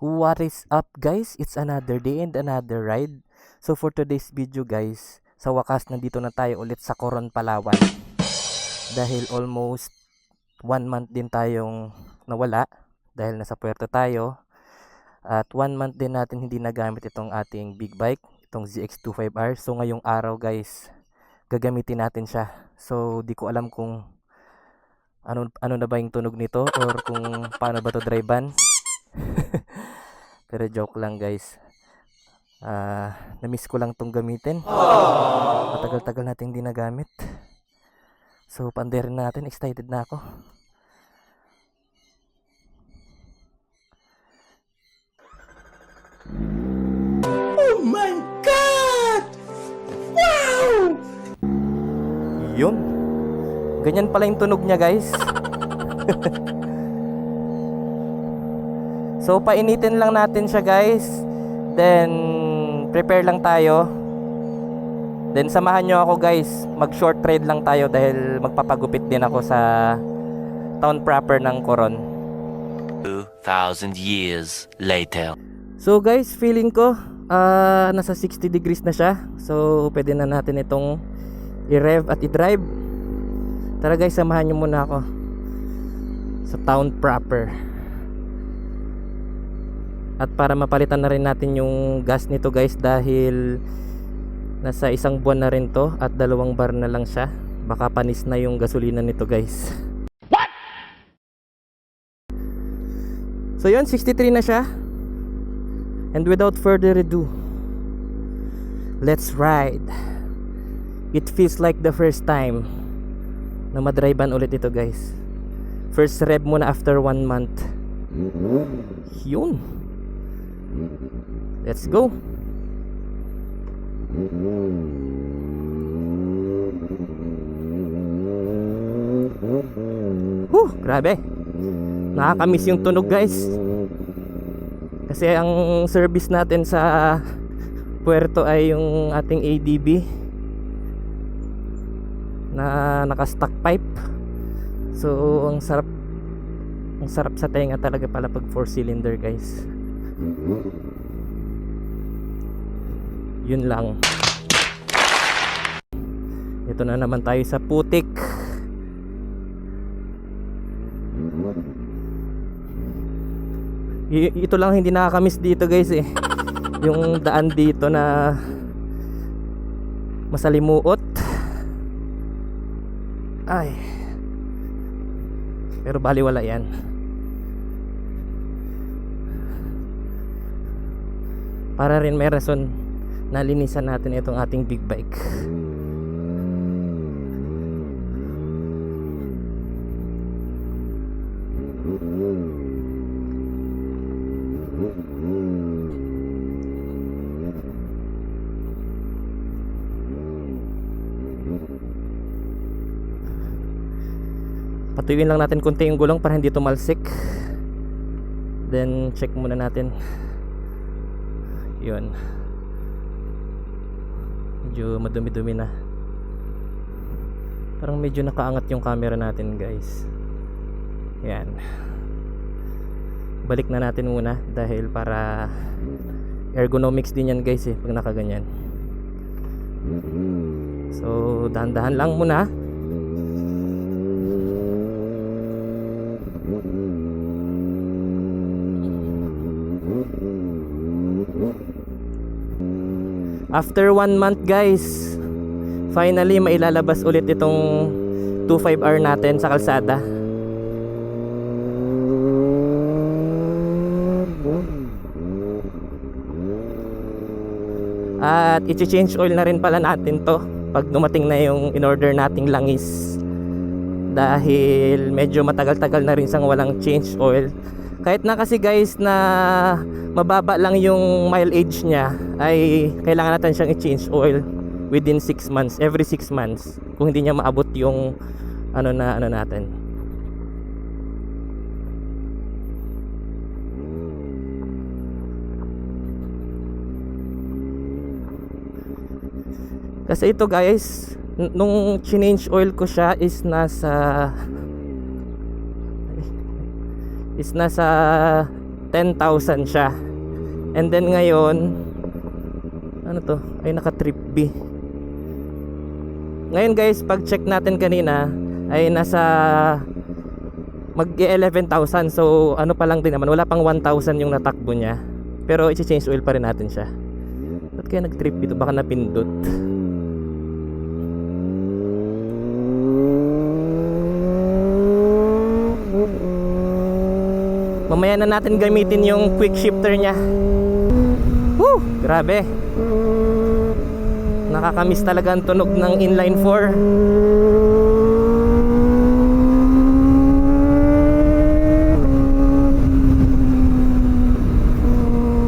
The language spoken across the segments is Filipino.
What is up guys? It's another day and another ride. So for today's video guys, sa wakas nandito na tayo ulit sa Coron, Palawan. Dahil almost one month din tayong nawala dahil nasa puerto tayo. At one month din natin hindi nagamit itong ating big bike, itong ZX25R. So ngayong araw guys, gagamitin natin siya. So di ko alam kung ano ano na ba yung tunog nito or kung paano ba to drivean. Pero joke lang guys. Ah, na-miss ko lang tong gamitin. Matagal-tagal natin hindi nagamit. So, panderin natin. Excited na ako. Oh my God! Wow! Yun. Ganyan pala yung tunog niya, guys. so, painitin lang natin siya, guys. Then, prepare lang tayo. Then, samahan nyo ako, guys. Mag-short trade lang tayo dahil magpapagupit din ako sa town proper ng Coron. 2,000 years later. So guys, feeling ko ah, nasa 60 degrees na siya. So pwede na natin itong i-rev at i-drive. Tara guys, samahan niyo muna ako sa town proper. At para mapalitan na rin natin yung gas nito guys dahil nasa isang buwan na rin to at dalawang bar na lang siya. Baka panis na yung gasolina nito guys. What? So yun, 63 na siya. And without further ado, let's ride. It feels like the first time na madrivean ulit ito guys. First rev muna after one month. Yun. Let's go. Huh, grabe. Nakakamiss yung tunog guys. Kasi ang service natin sa puerto ay yung ating ADB na naka-stock pipe. So ang sarap ang sarap sa tenga talaga pala pag 4 cylinder guys. Yun lang. Ito na naman tayo sa putik. Ito lang hindi nakakamiss dito guys eh yung daan dito na masalimuot ay pero baliwala yan para rin may rason na linisan natin itong ating big bike. Patuyuin lang natin konti yung gulong para hindi tumalsik. Then check muna natin yun. Medyo madumi-dumi na. Parang medyo nakaangat yung camera natin guys. Yan. Balik na natin muna dahil para ergonomics din yan guys eh pag nakaganyan. So dahan-dahan lang muna After one month guys Finally mailalabas ulit itong 25R natin sa kalsada. At i-change oil na rin pala natin to Pag dumating na yung in-order nating langis. Dahil medyo matagal-tagal na rin sang walang change oil kahit na kasi guys na mababa lang yung mileage niya ay kailangan natin siyang i-change oil within 6 months every 6 months kung hindi niya maabot yung ano na ano natin. Kasi ito guys nung change oil ko siya is nasa is nasa 10,000 siya. And then ngayon, ano to? Ay naka trip B. Ngayon guys, pag check natin kanina ay nasa mag 11,000 so ano pa lang din naman wala pang 1,000 yung natakbo niya pero i-change oil pa rin natin siya ba't kaya nag trip dito baka napindot mamaya na natin gamitin yung quick shifter niya Woo! grabe nakakamiss talaga ang tunog ng inline 4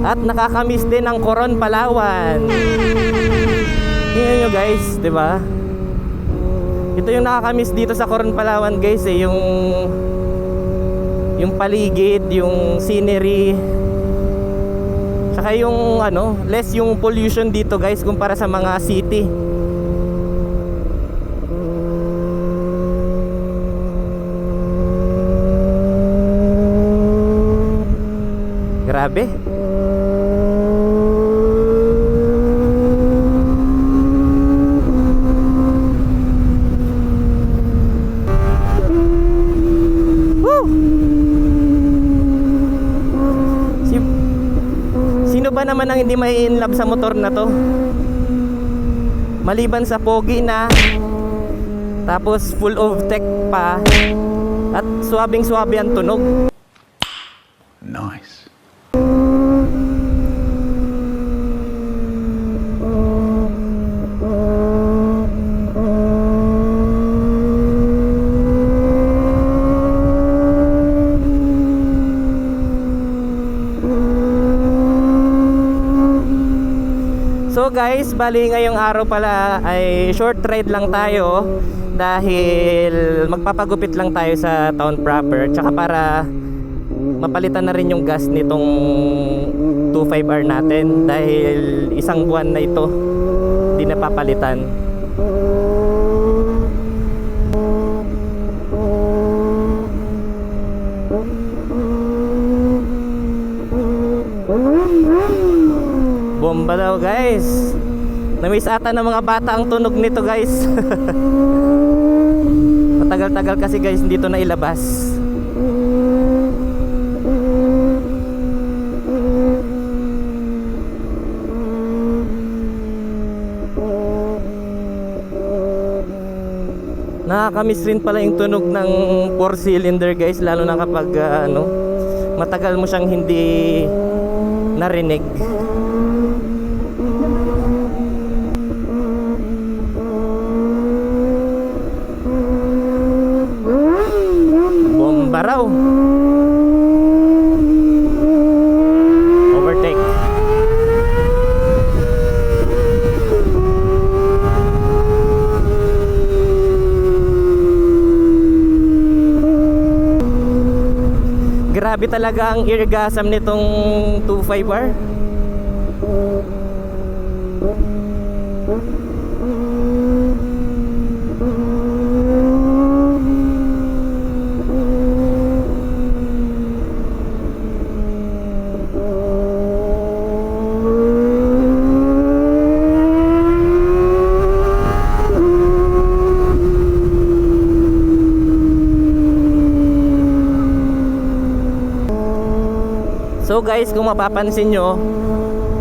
At nakakamiss din ang Coron Palawan. Tingnan nyo guys, di ba? Ito yung nakakamiss dito sa Coron Palawan guys eh, yung yung paligid, yung scenery. Tsaka yung ano, less yung pollution dito guys kumpara sa mga city. Grabe. Ba naman ang hindi may in love sa motor na to? Maliban sa pogi na tapos full of tech pa at swabing swabe ang tunog. Nice. So guys, bali ngayong araw pala ay short ride lang tayo dahil magpapagupit lang tayo sa town proper tsaka para mapalitan na rin yung gas nitong 25R natin dahil isang buwan na ito di napapalitan. Bomba daw guys. Namiss ata ng mga bata ang tunog nito guys. Matagal-tagal kasi guys dito na ilabas. Nakakamiss rin pala yung tunog ng 4 cylinder guys lalo na kapag ah, ano matagal mo siyang hindi narinig. Bomba raw. Overtake. Grabe talaga ang irgasm nitong 25R. So guys, kung mapapansin nyo,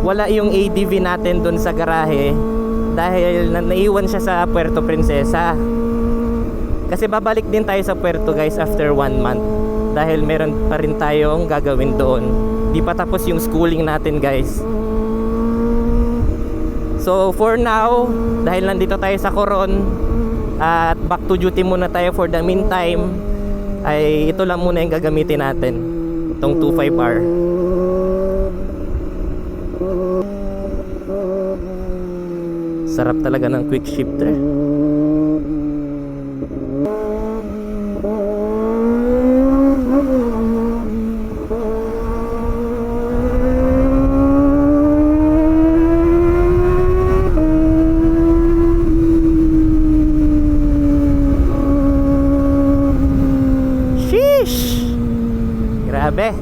wala yung ADV natin dun sa garahe dahil na naiwan siya sa Puerto Princesa. Kasi babalik din tayo sa Puerto guys after one month dahil meron pa rin tayong gagawin doon. Di pa tapos yung schooling natin guys. So for now, dahil nandito tayo sa Coron at back to duty muna tayo for the meantime, ay ito lang muna yung gagamitin natin. Itong 25R. sarap talaga ng quick shifter eh. Sheesh! Grabe!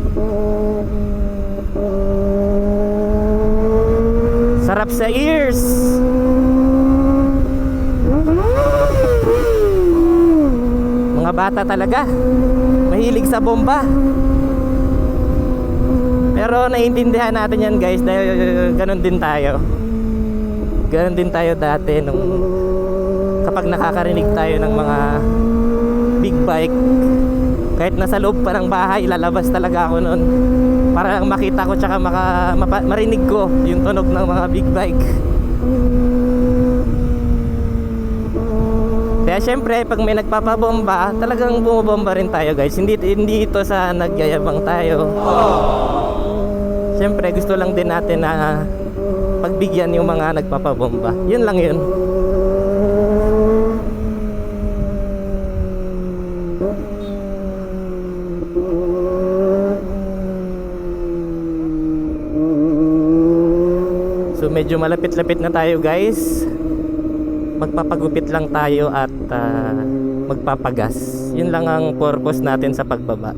Sarap sa ears! Bata talaga. Mahilig sa bomba. Pero naiintindihan natin yan guys dahil ganun din tayo. Ganun din tayo dati nung kapag nakakarinig tayo ng mga big bike kahit nasa loob pa ng bahay lalabas talaga ako noon para lang makita ko tsaka maka, marinig ko yung tunog ng mga big bike kaya syempre pag may nagpapabomba talagang bumabomba rin tayo guys. Hindi, hindi ito sa nagyayabang tayo. Syempre gusto lang din natin na pagbigyan yung mga nagpapabomba. Yun lang yun. So medyo malapit-lapit na tayo guys Magpapagupit lang tayo at ah, magpapagas. Yun lang ang purpose natin sa pagbaba.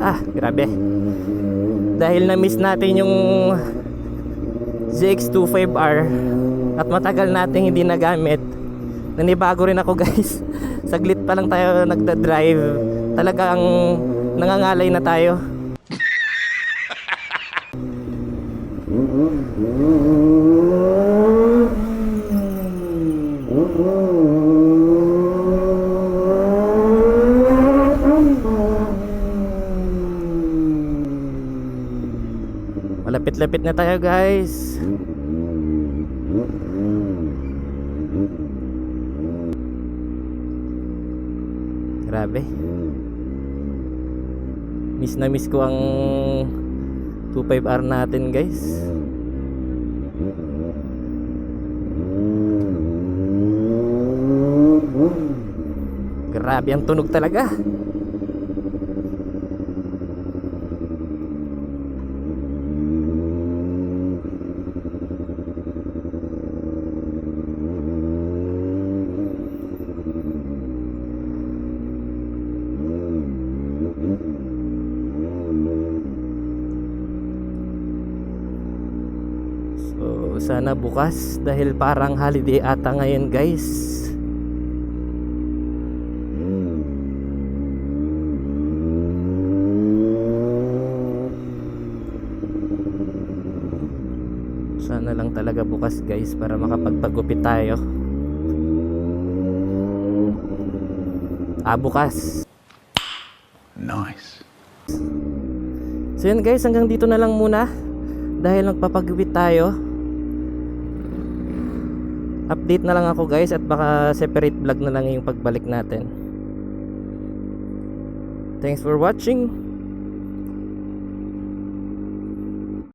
Ah, grabe. Dahil na-miss natin yung ZX25R At matagal nating hindi nagamit Nanibago rin ako guys. Saglit pa lang tayo nagda-drive. Talagang nangangalay na tayo Malapit-lapit na tayo guys. Grabe. Miss na miss ko ang 25R natin guys Grabe ang tunog talaga. So sana bukas dahil parang holiday ata ngayon guys bukas guys para makapagpagupit tayo Ah bukas Nice. So yun guys, hanggang dito na lang muna dahil nagpapagupit tayo. Update na lang ako guys at baka separate vlog na lang yung pagbalik natin. Thanks for watching.